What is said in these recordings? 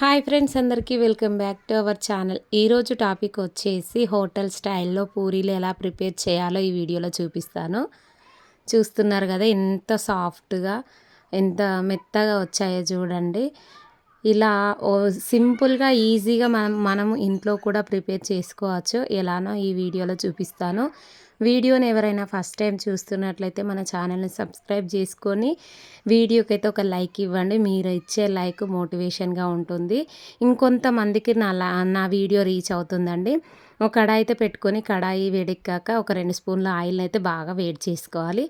Hi friends అందరికీ welcome back to our channel. ఈరోజు topic వచ్చేసి హోటల్ స్టైల్లో పూరీలు ఎలా ప్రిపేర్ చేయాలో ఈ వీడియోలో చూపిస్తాను. చూస్తున్నారు కదా ఎంత సాఫ్ట్గా ఎంత మెత్తగా వచ్చాయో చూడండి. ఇలా ఓ సింపుల్గా ఈజీగా మనం మనం ఇంట్లో కూడా ప్రిపేర్ చేసుకోవచ్చు. ఎలానో ఈ వీడియోలో చూపిస్తాను. వీడియోని ఎవరైనా ఫస్ట్ టైం చూస్తున్నట్లయితే మన ఛానల్ని సబ్స్క్రైబ్ చేసుకొని వీడియోకి అయితే ఒక లైక్ ఇవ్వండి. మీరు ఇచ్చే లైక్ మోటివేషన్గా ఉంటుంది. ఇంకొంతమందికి నా నా వీడియో రీచ్ అవుతుందండి. ఒక కడాయి అయితే పెట్టుకొని కడాయి వేడెక్కాక ఒక రెండు స్పూన్ల ఆయిల్ అయితే బాగా వేడి చేసుకోవాలి.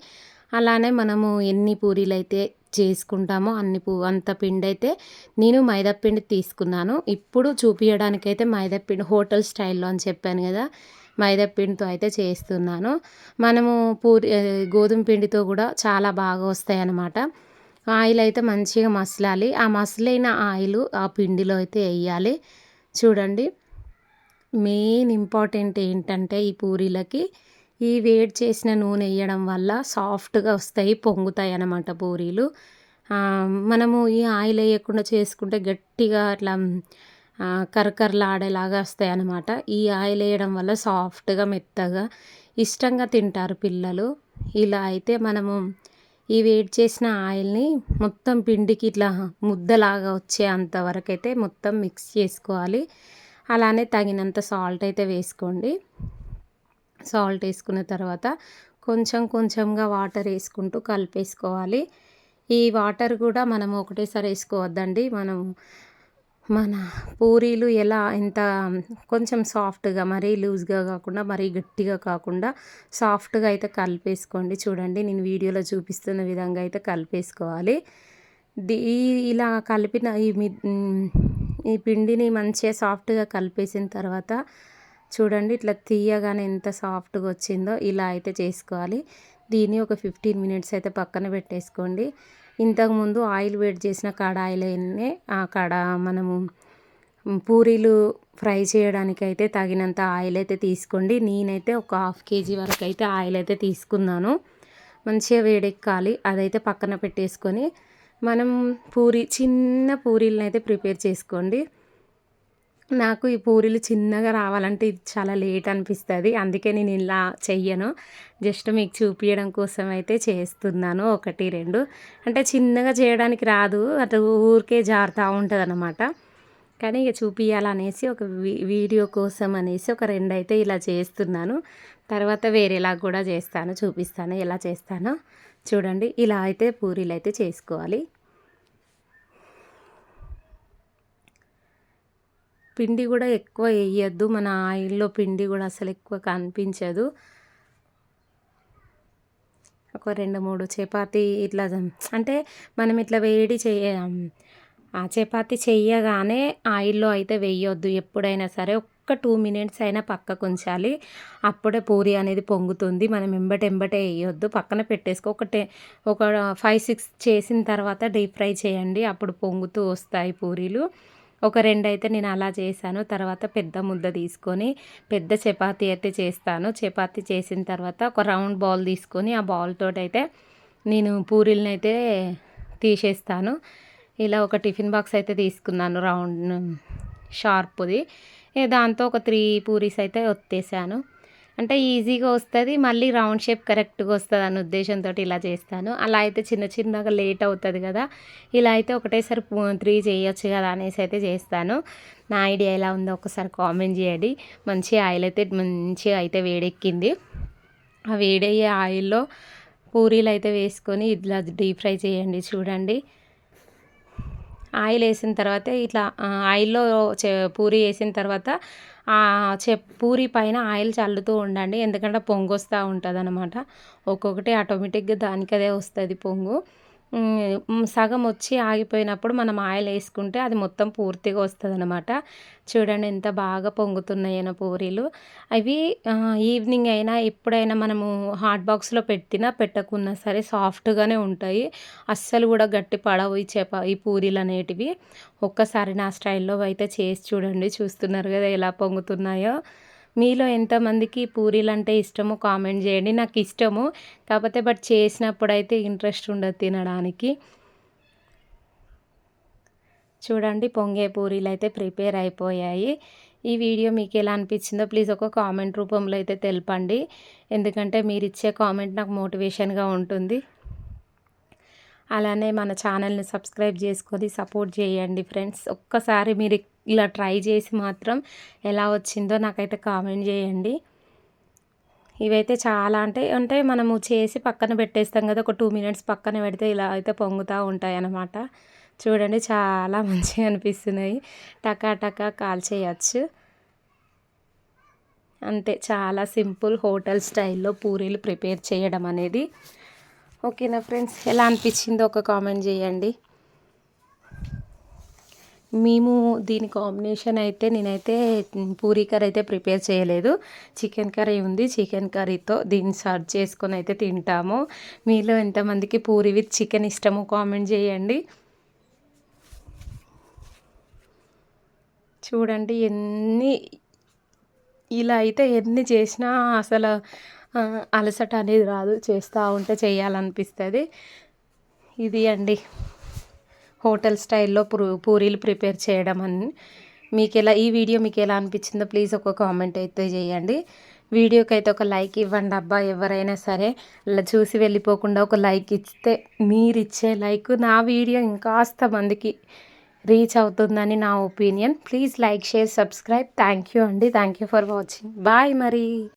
అలానే మనము ఎన్ని పూరీలు అయితే చేసుకుంటామో అన్ని పూ అంత పిండి అయితే నేను మైదాపిండి తీసుకున్నాను. ఇప్పుడు చూపించడానికైతే మైదాపిండి హోటల్ స్టైల్లో అని చెప్పాను కదా మైదాపిండితో అయితే చేస్తున్నాను. మనము పూరి గోధుమ పిండితో కూడా చాలా బాగా వస్తాయి అన్నమాట ఆయిల్ అయితే మంచిగా మసలాలి. ఆ మసలైన ఆయిల్ ఆ పిండిలో అయితే వేయాలి. చూడండి మెయిన్ ఇంపార్టెంట్ ఏంటంటే ఈ పూరీలకి ఈ వేడి చేసిన నూనె వేయడం వల్ల సాఫ్ట్గా వస్తాయి పొంగుతాయి అన్నమాట పూరీలు మనము ఈ ఆయిల్ వేయకుండా చేసుకుంటే గట్టిగా అట్లా కరకరలాడేలాగా వస్తాయి అన్నమాట. ఈ ఆయిల్ వేయడం వల్ల సాఫ్ట్గా మెత్తగా ఇష్టంగా తింటారు పిల్లలు. ఇలా అయితే మనము ఈ వేడి చేసిన ఆయిల్ని మొత్తం పిండికి ఇట్లా ముద్దలాగా వచ్చే అంతవరకు అయితే మొత్తం మిక్స్ చేసుకోవాలి. అలానే తగినంత సాల్ట్ అయితే వేసుకోండి. సాల్ట్ వేసుకున్న తర్వాత కొంచెం కొంచెంగా వాటర్ వేసుకుంటూ కలిపేసుకోవాలి. ఈ వాటర్ కూడా మనం ఒకటేసారి వేసుకోవద్దండి. మనం మన పూరీలు ఎలా ఎంత కొంచెం సాఫ్ట్గా మరీ లూజ్గా కాకుండా మరీ గట్టిగా కాకుండా సాఫ్ట్గా అయితే కలిపేసుకోండి. చూడండి నేను వీడియోలో చూపిస్తున్న విధంగా అయితే కలిపేసుకోవాలి. దీ ఇలా కలిపిన ఈ ఈ పిండిని మంచిగా సాఫ్ట్గా కలిపేసిన తర్వాత చూడండి ఇట్లా తీయగానే ఎంత సాఫ్ట్గా వచ్చిందో ఇలా అయితే చేసుకోవాలి. దీన్ని ఒక ఫిఫ్టీన్ మినిట్స్ అయితే పక్కన పెట్టేసుకోండి. ఇంతకుముందు ఆయిల్ వేడి చేసిన కడాయిలోనే ఆ కడ మనము పూరీలు ఫ్రై చేయడానికి అయితే తగినంత ఆయిల్ అయితే తీసుకోండి. నేనైతే ఒక హాఫ్ కేజీ వరకు అయితే ఆయిల్ అయితే తీసుకున్నాను. మంచిగా వేడెక్కాలి. అదైతే పక్కన పెట్టేసుకొని మనం పూరి చిన్న పూరీలను అయితే ప్రిపేర్ చేసుకోండి. నాకు ఈ పూరీలు చిన్నగా రావాలంటే ఇది చాలా లేట్ అనిపిస్తుంది. అందుకే నేను ఇలా చెయ్యను. జస్ట్ మీకు చూపించడం కోసం అయితే చేస్తున్నాను. ఒకటి రెండు. అంటే చిన్నగా చేయడానికి రాదు. అటు ఊరికే జారుతూ ఉంటుంది అనమాట కానీ ఇక చూపించాలనేసి ఒక వీడియో కోసం అనేసి ఒక రెండు అయితే ఇలా చేస్తున్నాను. తర్వాత వేరేలా కూడా చేస్తాను చూపిస్తాను ఎలా చేస్తానో. చూడండి ఇలా అయితే పూరీలు అయితే చేసుకోవాలి. పిండి కూడా ఎక్కువ వేయద్దు మన ఆయిల్లో పిండి కూడా అసలు ఎక్కువ కనిపించదు. ఒక రెండు మూడు చపాతీ ఇట్లా అంటే మనం ఇట్లా వేడి చేయ ఆ చపాతి చెయ్యగానే ఆయిల్లో అయితే వేయొద్దు. ఎప్పుడైనా సరే ఒక్క టూ మినిట్స్ అయినా పక్కకు ఉంచాలి. అప్పుడే పూరి అనేది పొంగుతుంది. మనం ఎంబట ఎంబటే వేయొద్దు పక్కన పెట్టేసుకో. ఒకటే ఒక ఫైవ్ సిక్స్ చేసిన తర్వాత డీప్ ఫ్రై చేయండి. అప్పుడు పొంగుతూ వస్తాయి పూరీలు. ఒక రెండు అయితే నేను అలా చేశాను. తర్వాత పెద్ద ముద్ద తీసుకొని పెద్ద చపాతీ అయితే చేస్తాను. చపాతీ చేసిన తర్వాత ఒక రౌండ్ బౌల్ తీసుకొని ఆ బౌల్ అయితే నేను పూరీలను అయితే తీసేస్తాను. ఇలా ఒక టిఫిన్ బాక్స్ అయితే తీసుకున్నాను రౌండ్ షార్ప్ది. దాంతో ఒక త్రీ పూరీస్ అయితే ఒత్తేసాను. అంటే ఈజీగా వస్తుంది మళ్ళీ రౌండ్ షేప్ కరెక్ట్గా వస్తుంది అన్న ఉద్దేశంతో ఇలా చేస్తాను. అలా అయితే చిన్న చిన్నగా లేట్ అవుతుంది కదా ఇలా అయితే ఒకటేసారి త్రీ చేయొచ్చు కదా అనేసి అయితే చేస్తాను. నా ఐడియా ఎలా ఉందో ఒకసారి కామెంట్ చేయండి. మంచి ఆయిల్ అయితే మంచిగా అయితే వేడెక్కింది. ఆ వేడయ్యే ఆయిల్లో పూరీలు అయితే వేసుకొని ఇట్లా డీప్ ఫ్రై చేయండి చూడండి. ఆయిల్ వేసిన తర్వాత ఇట్లా ఆయిల్లో పూరి వేసిన తర్వాత చె పూరి పైన ఆయిల్ చల్లుతూ ఉండండి. ఎందుకంటే పొంగు వస్తూ ఉంటుంది అనమాట ఒక్కొక్కటి ఆటోమేటిక్గా దానికదే వస్తుంది పొంగు. సగం వచ్చి ఆగిపోయినప్పుడు మనం ఆయిల్ వేసుకుంటే అది మొత్తం పూర్తిగా వస్తుంది అనమాట చూడండి ఎంత బాగా పొంగుతున్నాయనో పూరీలు. అవి ఈవినింగ్ అయినా ఎప్పుడైనా మనము హాట్ బాక్స్లో పెట్టినా పెట్టకున్నా సరే సాఫ్ట్గానే ఉంటాయి. అస్సలు కూడా గట్టి పడవు ఈ చేప ఈ పూరీలు అనేటివి. ఒక్కసారి నా స్టైల్లో అయితే చేసి చూడండి. చూస్తున్నారు కదా ఎలా పొంగుతున్నాయో. మీలో ఎంతమందికి పూరీలు అంటే ఇష్టమో కామెంట్ చేయండి. నాకు ఇష్టము. కాకపోతే బట్ చేసినప్పుడు అయితే ఇంట్రెస్ట్ ఉండదు తినడానికి. చూడండి పొంగే పూరీలు అయితే ప్రిపేర్ అయిపోయాయి. ఈ వీడియో మీకు ఎలా అనిపించిందో ప్లీజ్ ఒక కామెంట్ రూపంలో అయితే తెలపండి. ఎందుకంటే మీరు ఇచ్చే కామెంట్ నాకు మోటివేషన్గా ఉంటుంది. అలానే మన ఛానల్ని సబ్స్క్రైబ్ చేసుకొని సపోర్ట్ చేయండి ఫ్రెండ్స్. ఒక్కసారి మీరు ఇలా ట్రై చేసి మాత్రం ఎలా వచ్చిందో నాకైతే కామెంట్ చేయండి. ఇవైతే చాలా అంటే అంటే మనము చేసి పక్కన పెట్టేస్తాం కదా ఒక టూ మినిట్స్ పక్కన పెడితే ఇలా అయితే పొంగుతూ ఉంటాయి అన్నమాట. చూడండి చాలా మంచిగా అనిపిస్తున్నాయి. టకా టకా కాల్ చేయచ్చు. అంతే చాలా సింపుల్ హోటల్ స్టైల్లో పూరీలు ప్రిపేర్ చేయడం అనేది. ఓకేనా ఫ్రెండ్స్ ఎలా అనిపించిందో ఒక కామెంట్ చేయండి. మేము దీని కాంబినేషన్ అయితే నేనైతే పూరీ కర్రీ అయితే ప్రిపేర్ చేయలేదు. చికెన్ కర్రీ ఉంది చికెన్ కర్రీతో దీన్ని సర్వ్ చేసుకొని అయితే తింటాము. మీలో ఎంతమందికి పూరి విత్ చికెన్ ఇష్టమో కామెంట్ చేయండి. చూడండి ఎన్ని ఇలా అయితే ఎన్ని చేసినా అసలు అలసట అనేది రాదు. చేస్తూ ఉంటే చేయాలనిపిస్తుంది. ఇది అండి. హోటల్ స్టైల్లో పూ పూరీలు ప్రిపేర్ చేయడం అని మీకు ఎలా ఈ వీడియో మీకు ఎలా అనిపించిందో ప్లీజ్ ఒక కామెంట్ అయితే చేయండి. వీడియోకి అయితే ఒక లైక్ ఇవ్వండి అబ్బా. ఎవరైనా సరే చూసి వెళ్ళిపోకుండా ఒక లైక్ ఇస్తే మీరు ఇచ్చే లైక్ నా వీడియో ఇంకాస్త మందికి రీచ్ అవుతుందని నా opinion. Please like share subscribe. Thank you అండి. Thank you for watching. Bye మరి.